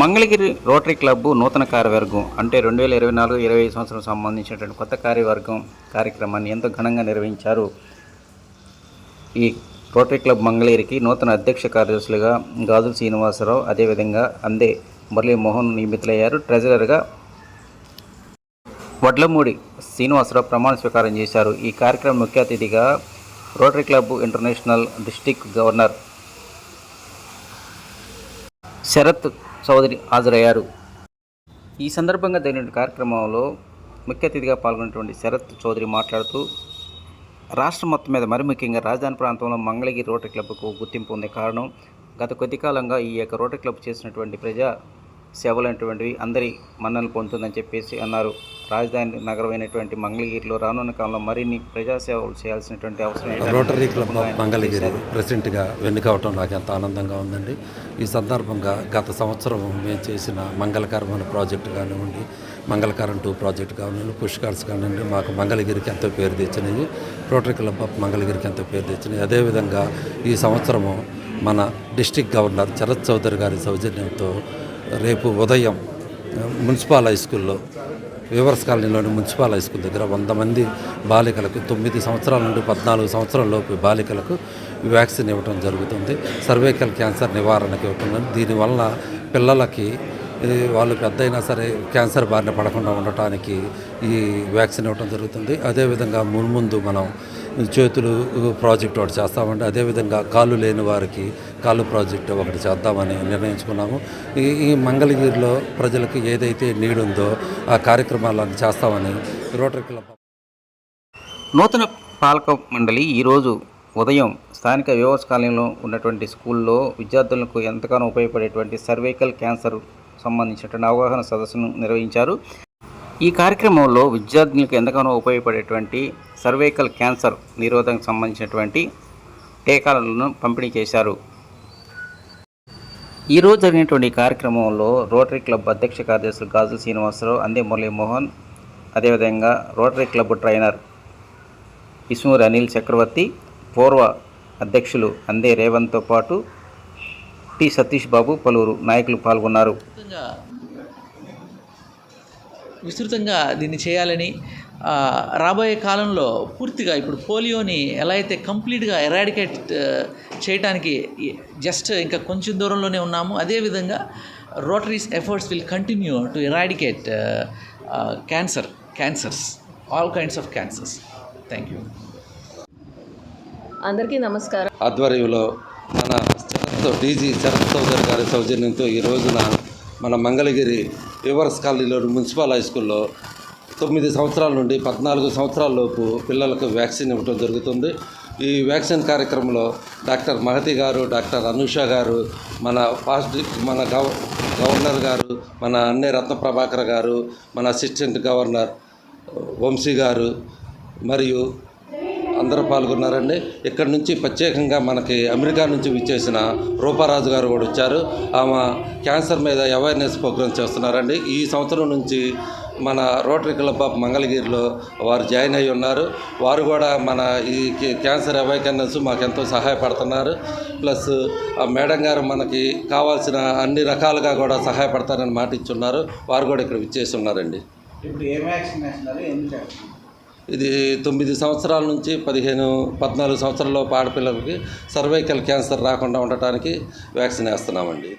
Mangalagiri rotary club నూతన కార్యవర్గం అంటే రెండు వేల ఇరవై నాలుగు ఇరవై సంవత్సరం సంబంధించినటువంటి కొత్త కార్యవర్గం కార్యక్రమాన్ని ఎంతో ఘనంగా నిర్వహించారు. ఈ రోటరీ క్లబ్ మంగళగిరికి నూతన అధ్యక్ష కార్యదర్శులుగా గాజుల శ్రీనివాసరావు అదేవిధంగా అందే మురళీమోహన్ నియమితులయ్యారు. ట్రెజరర్గా వడ్లమూడి శ్రీనివాసరావు ప్రమాణ స్వీకారం చేశారు. ఈ కార్యక్రమం ముఖ్య అతిథిగా rotary club international district governor Sharath Chowdary హాజరయ్యారు. ఈ సందర్భంగా జరిగిన కార్యక్రమంలో ముఖ్య అతిథిగా పాల్గొన్నటువంటి శరత్ చౌదరి మాట్లాడుతూ రాష్ట్రం మొత్తం మీద మరి ముఖ్యంగా రాజధాని ప్రాంతంలో మంగళగిరి రోటరీ క్లబ్కు గుర్తింపు ఉంది కారణం గత కొద్ది కాలంగా ఈ యొక్క రోటరీ క్లబ్ చేసినటువంటి ప్రజా సేవలు అనేటువంటివి అందరి మన్ననలు పొందుతుందని చెప్పేసి అన్నారు. రాజధాని నగరమైనటువంటి మంగళగిరిలో రానున్న కాలంలో మరిన్ని ప్రజా సేవలు చేయాల్సినటువంటి అవసరం రోటరీ క్లబ్ ఆఫ్ మంగళగిరి ప్రెసిడెంట్గా ఎన్నికవటం నాకు ఎంత ఆనందంగా ఉందండి. ఈ సందర్భంగా గత సంవత్సరం మేము చేసిన మంగళకరమైన ప్రాజెక్టు కానివ్వండి మంగళకరం టూ ప్రాజెక్ట్ కానివ్వండి పుష్కర్స్ కానివ్వండి మాకు మంగళగిరికి ఎంతో పేరు తెచ్చినాయి రోటరీ క్లబ్ ఆఫ్ మంగళగిరికి ఎంతో పేరు తెచ్చినాయి అదేవిధంగా ఈ సంవత్సరము మన డిస్టిక్ గవర్నర్ శరత్ చౌదరి గారి సౌజన్యంతో రేపు ఉదయం మున్సిపల్ హై స్కూల్లో వివర్స్ కాలనీలోని మున్సిపల్ హై స్కూల్ దగ్గర వంద మంది బాలికలకు తొమ్మిది సంవత్సరాల నుండి పద్నాలుగు సంవత్సరాల లోపు బాలికలకు వ్యాక్సిన్ ఇవ్వడం జరుగుతుంది. సర్వైకల్ క్యాన్సర్ నివారణకి ఇవ్వడం దీనివల్ల పిల్లలకి వాళ్ళు పెద్ద అయినా సరే క్యాన్సర్ బారిన పడకుండా ఉండటానికి ఈ వ్యాక్సిన్ ఇవ్వడం జరుగుతుంది. అదేవిధంగా మున్ముందు మనం చేతులు ప్రాజెక్ట్ ఒకటి చేస్తామంటే అదేవిధంగా కాళ్ళు లేని వారికి కాళ్ళు ప్రాజెక్ట్ ఒకటి చేద్దామని నిర్ణయించుకున్నాము. ఈ ఈ మంగళగిరిలో ప్రజలకు ఏదైతే నీడ్ ఉందో ఆ కార్యక్రమాలను చేస్తామని రోటరీ క్లబ్ నూతన పాలక మండలి ఈరోజు ఉదయం స్థానిక వివోస్ కాలనీలో ఉన్నటువంటి స్కూల్లో విద్యార్థులకు ఎంతగానో ఉపయోగపడేటువంటి సర్వైకల్ క్యాన్సర్ సంబంధించినటువంటి అవగాహన సదస్సును నిర్వహించారు. ఈ కార్యక్రమంలో విద్యార్థులకు ఎంతగానో ఉపయోగపడేటువంటి సర్వైకల్ క్యాన్సర్ నిరోధకు సంబంధించినటువంటి టీకాలను పంపిణీ చేశారు. ఈరోజు జరిగినటువంటి కార్యక్రమంలో రోటరీ క్లబ్ అధ్యక్ష కార్యదర్శులు గాజు శ్రీనివాసరావు అందే మురళీమోహన్ అదేవిధంగా రోటరీ క్లబ్ ట్రైనర్ ఇస్మూర్ అనిల్ చక్రవర్తి పూర్వ అధ్యక్షులు అందే రేవంత్తో పాటు టి సతీష్ బాబు పలువురు నాయకులు పాల్గొన్నారు. విస్తృతంగా దీన్ని చేయాలని రాబోయే కాలంలో పూర్తిగా ఇప్పుడు పోలియోని ఎలా అయితే కంప్లీట్గా ఎరాడికేట్ చేయడానికి జస్ట్ ఇంకా కొంచెం దూరంలోనే ఉన్నాము అదేవిధంగా rotary's efforts will continue to eradicate cancer cancers all kinds of cancers. Thank you. అందరికీ నమస్కారం. ఆధ్వర్యంలో మన శరత్ డీజీ శరత్ చౌదరి గారి సౌజన్యంతో ఈ రోజున మన మంగళగిరి రివర్స్ కాలనీలోని మున్సిపల్ హై స్కూల్లో తొమ్మిది సంవత్సరాల నుండి పద్నాలుగు సంవత్సరాల లోపు పిల్లలకు వ్యాక్సిన్ ఇవ్వడం జరుగుతుంది. ఈ వ్యాక్సిన్ కార్యక్రమంలో డాక్టర్ మహతి గారు డాక్టర్ అనూష గారు మన ఫాస్ట్ మన గవ గవర్నర్ గారు మన అన్నే రత్న ప్రభాకర్ గారు మన అసిస్టెంట్ గవర్నర్ వంశీ గారు మరియు అందరూ పాల్గొన్నారండి. ఇక్కడ నుంచి ప్రత్యేకంగా మనకి అమెరికా నుంచి విచ్చేసిన రూపారాజు గారు కూడా వచ్చారు. ఆమె క్యాన్సర్ మీద అవేర్నెస్ ప్రోగ్రామ్ చేస్తున్నారండి. ఈ సంవత్సరం నుంచి మన రోటరీ క్లబ్ ఆఫ్ మంగళగిరిలో వారు జాయిన్ అయి ఉన్నారు. వారు కూడా మన ఈ క్యాన్సర్ అవేర్నెస్ మాకు ఎంతో సహాయపడుతున్నారు. ప్లస్ ఆ మేడం గారు మనకి కావాల్సిన అన్ని రకాలుగా కూడా సహాయపడతారని మాట ఇచ్చున్నారు వారు కూడా ఇక్కడ విచ్చేసి ఉన్నారండి. ఇప్పుడు ఏ వ్యాక్సిన్ వేస్తున్నారు? ఎందుకు ఇది తొమ్మిది సంవత్సరాల నుంచి పదిహేను పద్నాలుగు సంవత్సరాల ఆడపిల్లలకి సర్వైకల్ క్యాన్సర్ రాకుండా ఉండటానికి వ్యాక్సిన్ వేస్తున్నామండి.